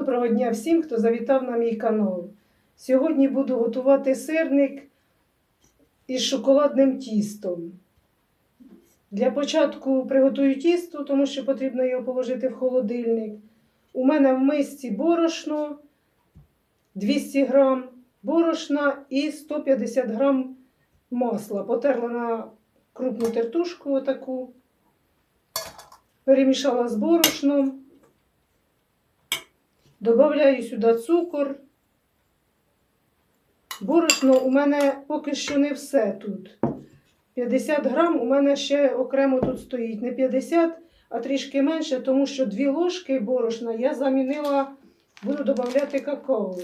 Доброго дня всім, хто завітав на мій канал. Сьогодні буду готувати сирник із шоколадним тістом. Для початку приготую тісто, тому що потрібно його положити в холодильник. У мене в мисці борошно 200 грам борошна і 150 грам масла. Потерла на крупну тертушку отаку, перемішала з борошном. Добавляю сюди цукор. Борошно у мене поки що не все тут. 50 грам у мене ще окремо тут стоїть. Не 50, а трішки менше, тому що 2 ложки борошна я замінила, буду додавати какао.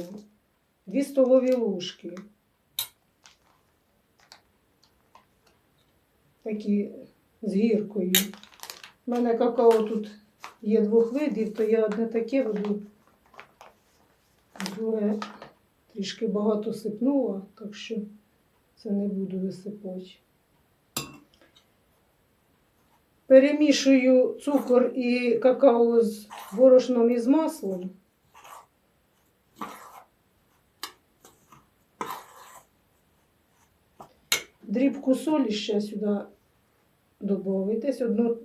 2 столові ложки. Такі з гіркою. У мене какао тут є двох видів, то я одне таке роблю. Друге трішки багато сипнула, так що це не буду висипати. Перемішую цукор і какао з борошном і з маслом. Дрібку солі ще сюди додаю, десь одну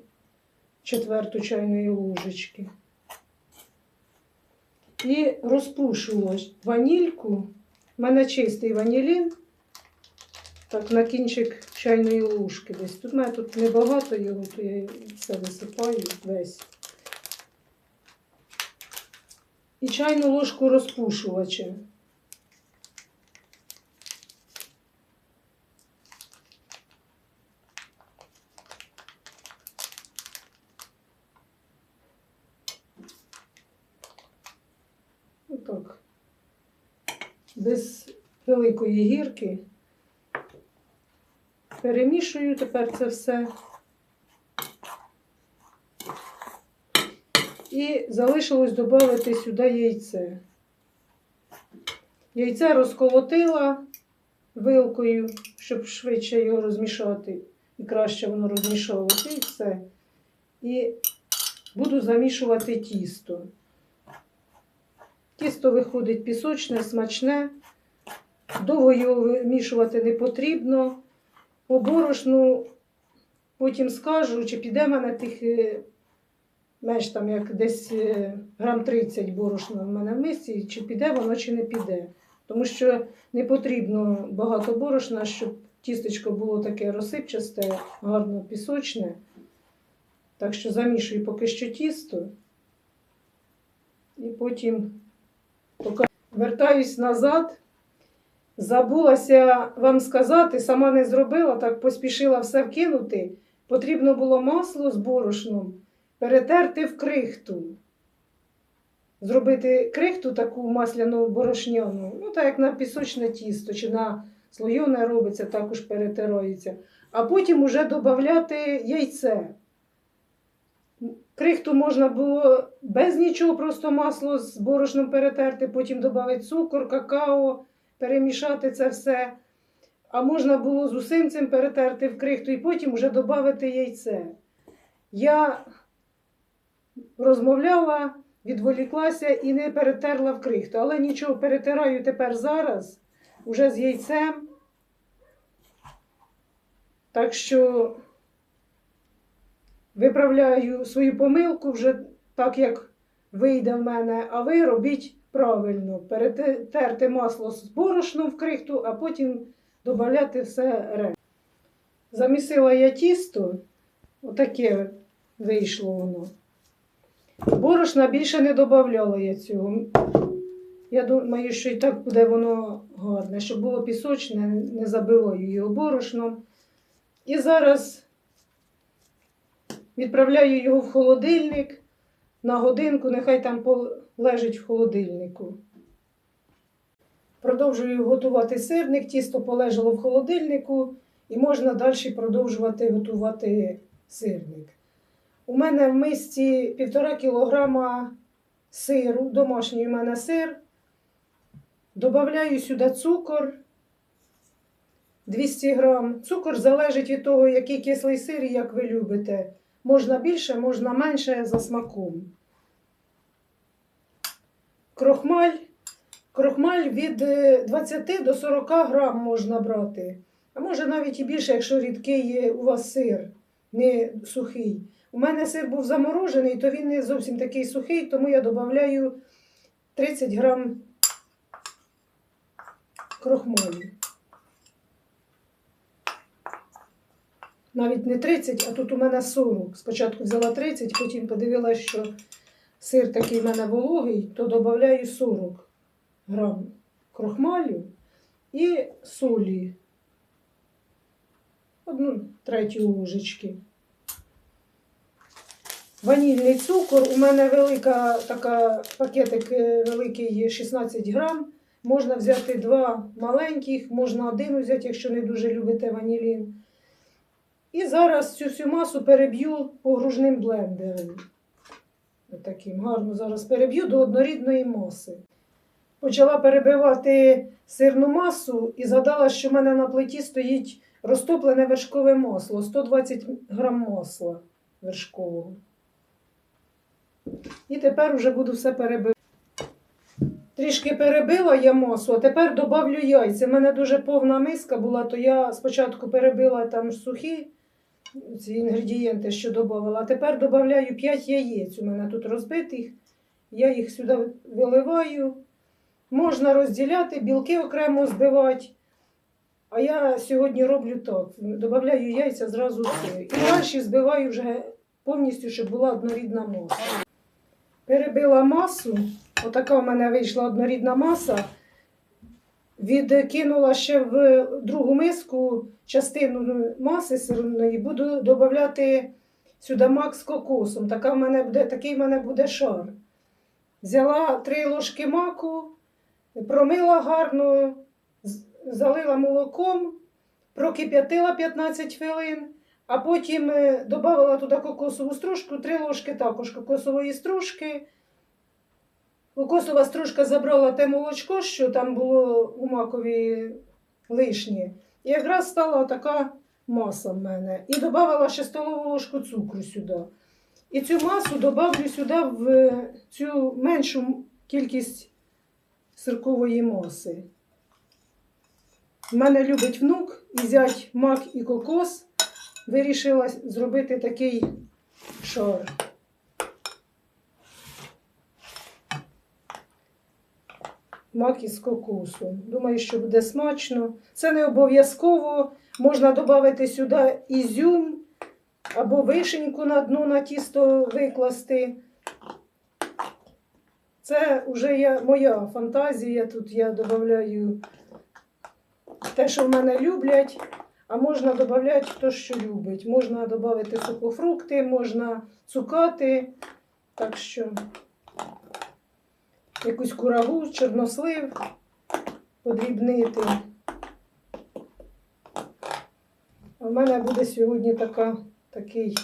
четверту чайної ложечки. І розпушую ванільку. У мене чистий ванілін. Так, на кінчик чайної ложки десь. Тут у мене тут небагато його, то я все висипаю весь. І чайну ложку розпушувача. Отак. Без великої гірки. Перемішую тепер це все. І залишилось додати сюди яйце. Яйце розколотила вилкою, щоб швидше його розмішати. І краще воно розмішалося і все. І буду замішувати тісто. Тісто виходить пісочне, смачне. Довго його вимішувати не потрібно. По борошну потім скажу, чи піде в мене тих е, менш там як десь е, грам 30 борошна в мене в мисці, чи піде воно, чи не піде. Тому що не потрібно багато борошна, щоб тістечко було таке розсипчасте, гарно пісочне. Так що замішую поки що тісто. І потім вертаюсь назад. Забулася вам сказати, сама не зробила, так поспішила все вкинути. Потрібно було масло з борошном перетерти в крихту. Зробити крихту таку масляну борошняну, ну так як на пісочне тісто чи на слойоне робиться, також перетирається. А потім уже додати яйце. Крихту можна було без нічого, просто масло з борошном перетерти, потім додати цукор, какао перемішати це все. А можна було з усім цим перетерти в крихту і потім вже додати яйце. Я розмовляла, відволіклася і не перетерла в крихту. Але нічого, перетираю тепер зараз, уже з яйцем. Так що виправляю свою помилку вже так, як вийде в мене, а ви робіть правильно перетерти масло з борошном в крихту, а потім додати все решта. Замісила я тісто, отаке вийшло воно. Борошна більше не додавала я цього. Я думаю, що і так буде воно гарне, щоб було пісочне, не забиваю його борошном. І зараз відправляю його в холодильник на годинку, нехай там лежить в холодильнику. Продовжую готувати сирник, тісто полежало в холодильнику і можна далі продовжувати готувати сирник. У мене в мисці 1,5 кг сиру, домашній у мене сир. Добавляю сюди цукор 200 грам. Цукор залежить від того, який кислий сир і як ви любите. Можна більше, можна менше за смаком. крохмаль. Крохмаль від е, 20 до 40 грам можна брати. А може навіть і більше, якщо рідкий у вас сир, не сухий. У мене сир був заморожений, то він не зовсім такий сухий, тому я додаю 30 грам крохмалю. Навіть не 30, а тут у мене 40. Спочатку взяла 30, потім подивилася, що сир такий в мене вологий, то додаю 40 грам крохмалю і солі. Одну третю ложечки. Ванільний цукор. У мене велика така пакетик е, великий є 16 грам. Можна взяти два маленьких, можна один взяти, якщо не дуже любите ванілін. І зараз цю всю масу переб'ю погружним блендером. Таким гарно зараз переб'ю до однорідної маси. Почала перебивати сирну масу і згадала, що в мене на плиті стоїть розтоплене вершкове масло, 120 грам масла вершкового. І тепер вже буду все перебивати. Трішки перебила я масу, а тепер додавлю яйця. У мене дуже повна миска була, то я спочатку перебила там сухі ці інгредієнти, що додавала, тепер додаю 5 яєць. У мене тут розбитих. Я їх сюди виливаю. Можна розділяти, білки окремо збивати. А я сьогодні роблю так: додаю яйця зразу все. І далі збиваю вже повністю, щоб була однорідна маса. Перебила масу, отака в мене вийшла однорідна маса. Відкинула ще в другу миску частину маси сирної, буду додати сюди мак з кокосом. Така в мене буде, такий в мене буде шар. Взяла три ложки маку, промила гарно, залила молоком, прокип'ятила 15 хвилин, а потім е, додала туди кокосову стружку, три ложки також кокосової стружки. Кокосова стружка забрала те молочко, що там було у макові лишнє. І якраз стала така маса в мене. І додала ще столову ложку цукру сюди. І цю масу додавлю сюди в цю меншу кількість сиркової маси. У мене любить внук і зять мак і кокос. Вирішила зробити такий шар. Мак із кокосом. Думаю, що буде смачно. Це не обов'язково. Можна додати сюди ізюм або вишеньку на дно на тісто викласти. Це вже я, моя фантазія. Тут я додаю те, що в мене люблять, а можна додати хто що любить. Можна додати сухофрукти, можна цукати. Так що якусь курагу, чорнослив подрібнити. А в мене буде сьогодні така, такий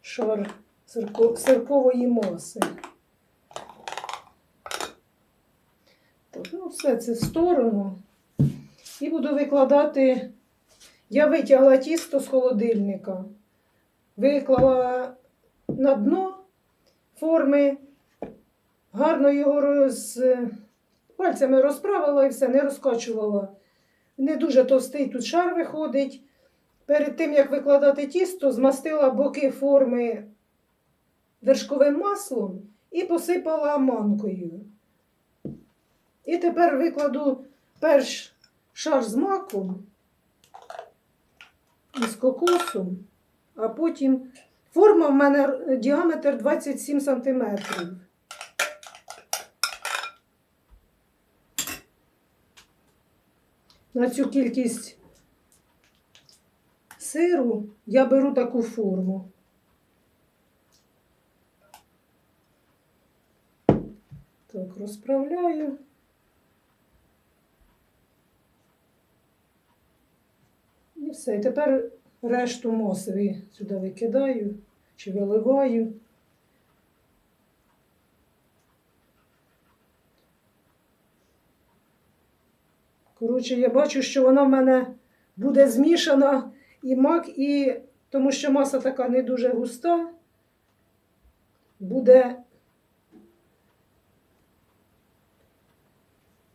шар сиркової маси. Ну, все це в сторону. І буду викладати. Я витягла тісто з холодильника, виклала на дно форми, гарно його роз... пальцями розправила і все, не розкачувала. Не дуже товстий тут шар виходить. Перед тим, як викладати тісто, змастила боки форми вершковим маслом і посипала манкою. І тепер викладу перш шар з маком і з кокосом, а потім форма в мене діаметр 27 см. На цю кількість сиру я беру таку форму. Так, розправляю. І все. І тепер решту мосові сюди викидаю чи виливаю. Коротше, я бачу, що вона в мене буде змішана і мак, і тому що маса така не дуже густа, буде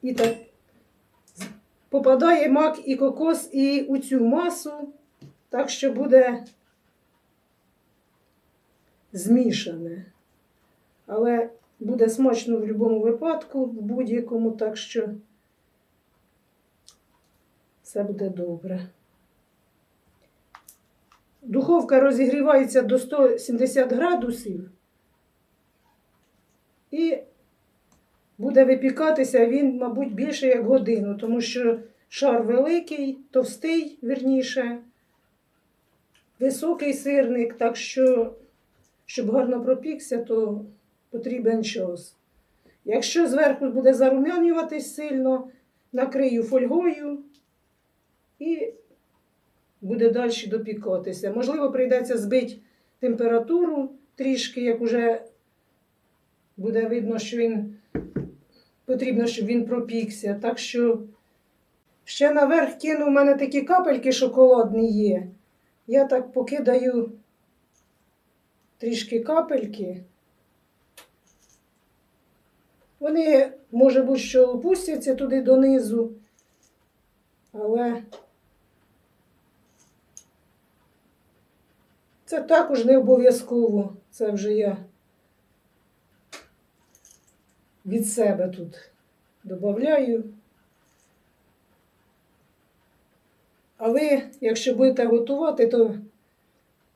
і так попадає мак і кокос і у цю масу так що буде змішане. Але буде смачно в будь-якому випадку, в будь-якому, так що все буде добре. Духовка розігрівається до 170 градусів і буде випікатися він, мабуть, більше як годину, тому що шар великий, товстий, вірніше, високий сирник, так що, щоб гарно пропікся, то потрібен час. Якщо зверху буде зарум'янюватись сильно, накрию фольгою і буде далі допікатися. Можливо, прийдеться збити температуру трішки, як уже буде видно, що він потрібно, щоб він пропікся. Так що ще наверх кину, у мене такі капельки шоколадні є. Я так покидаю трішки капельки. Вони, може бути, що опустяться туди донизу, але це також не обов'язково. Це вже я від себе тут додаю. А ви, якщо будете готувати, то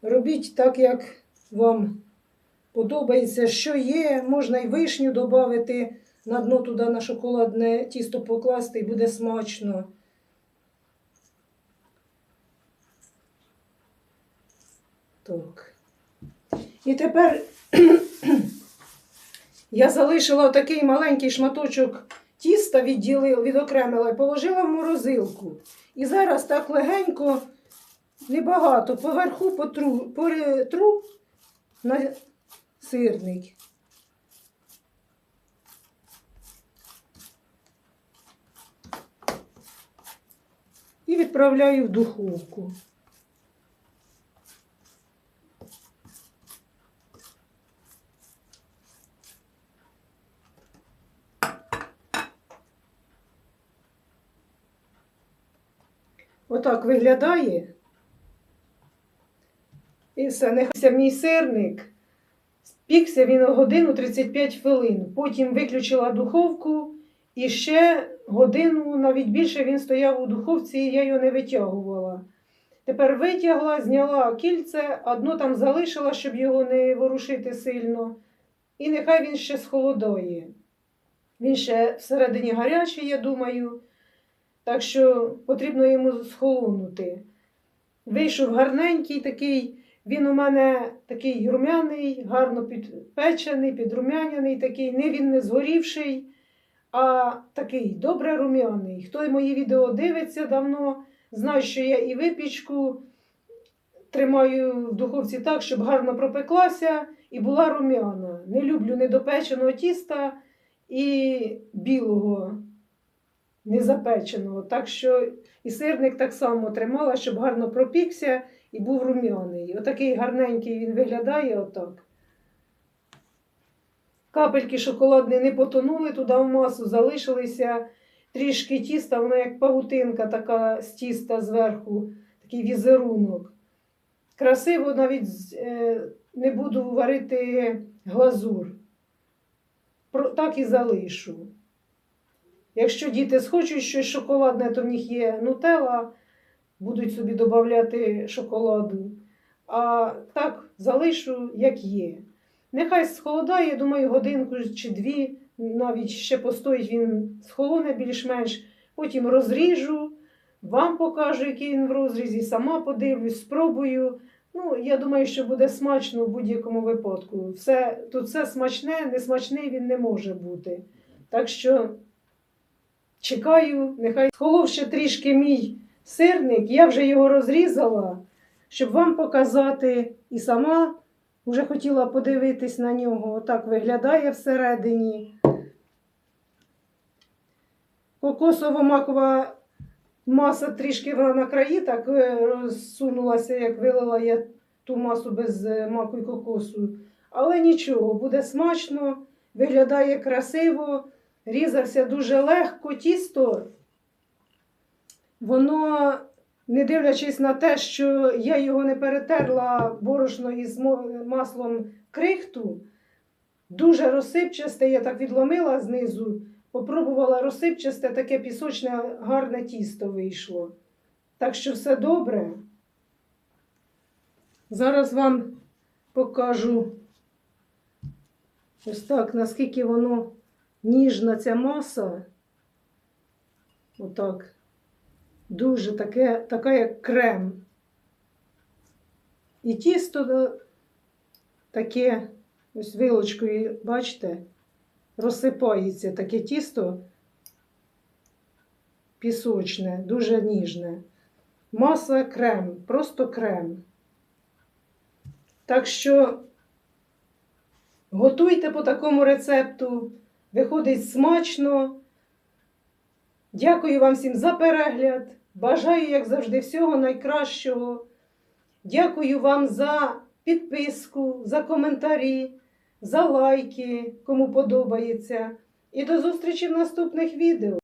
робіть так, як вам подобається, що є. Можна і вишню додати на дно туди на шоколадне тісто покласти і буде смачно. Так. І тепер я залишила такий маленький шматочок тіста, відділила, відокремила і положила в морозилку. І зараз так легенько, небагато, поверху потру, потру на сирник. І відправляю в духовку. Отак виглядає. І все, нехай мій сирник. Пікся він годину 35 хвилин. Потім виключила духовку і ще годину, навіть більше він стояв у духовці, і я його не витягувала. Тепер витягла, зняла кільце, одно там залишила, щоб його не ворушити сильно. І нехай він ще схолодає. Він ще всередині гарячий, я думаю. Так що потрібно йому схолонути. Вийшов гарненький такий, він у мене такий рум'яний, гарно підпечений, підрум'яняний, такий, не він не згорівший, а такий добре рум'яний. Хто мої відео дивиться давно, знає, що я і випічку тримаю в духовці так, щоб гарно пропеклася і була рум'яна. Не люблю недопеченого тіста і білого незапеченого. Так що і сирник так само тримала, щоб гарно пропікся і був рум'яний. Отакий гарненький він виглядає отак. Капельки шоколадні не потонули туди в масу, залишилися трішки тіста, воно як павутинка така з тіста зверху, такий візерунок. Красиво навіть е, не буду варити глазур. Так і залишу. Якщо діти схочуть щось шоколадне, то в них є нутелла, будуть собі додати шоколаду. А так залишу, як є. Нехай схолодає, думаю, годинку чи дві, навіть ще постоїть він схолоне більш-менш. Потім розріжу, вам покажу, який він в розрізі, сама подивлюсь, спробую. Ну, я думаю, що буде смачно в будь-якому випадку. Все, тут все смачне, не смачний він не може бути. Так що чекаю, нехай схолов ще трішки мій сирник, я вже його розрізала, щоб вам показати і сама вже хотіла подивитись на нього. Отак виглядає всередині. Кокосово-макова маса трішки вона на краї так е, розсунулася, як вилила я ту масу без е, маку і кокосу. Але нічого, буде смачно, виглядає красиво, різався дуже легко тісто, воно, не дивлячись на те, що я його не перетерла борошно із маслом крихту, дуже розсипчасте, я так відломила знизу, попробувала розсипчасте, таке пісочне гарне тісто вийшло. Так що все добре. Зараз вам покажу ось так, наскільки воно ніжна ця маса. Отак. Дуже таке, така, як крем. І тісто е, таке, ось вилочкою, бачите, розсипається таке тісто пісочне, дуже ніжне. Маса крем, просто крем. Так що готуйте по такому рецепту, виходить смачно. Дякую вам всім за перегляд. Бажаю, як завжди, всього найкращого. Дякую вам за підписку, за коментарі, за лайки, кому подобається. І до зустрічі в наступних відео.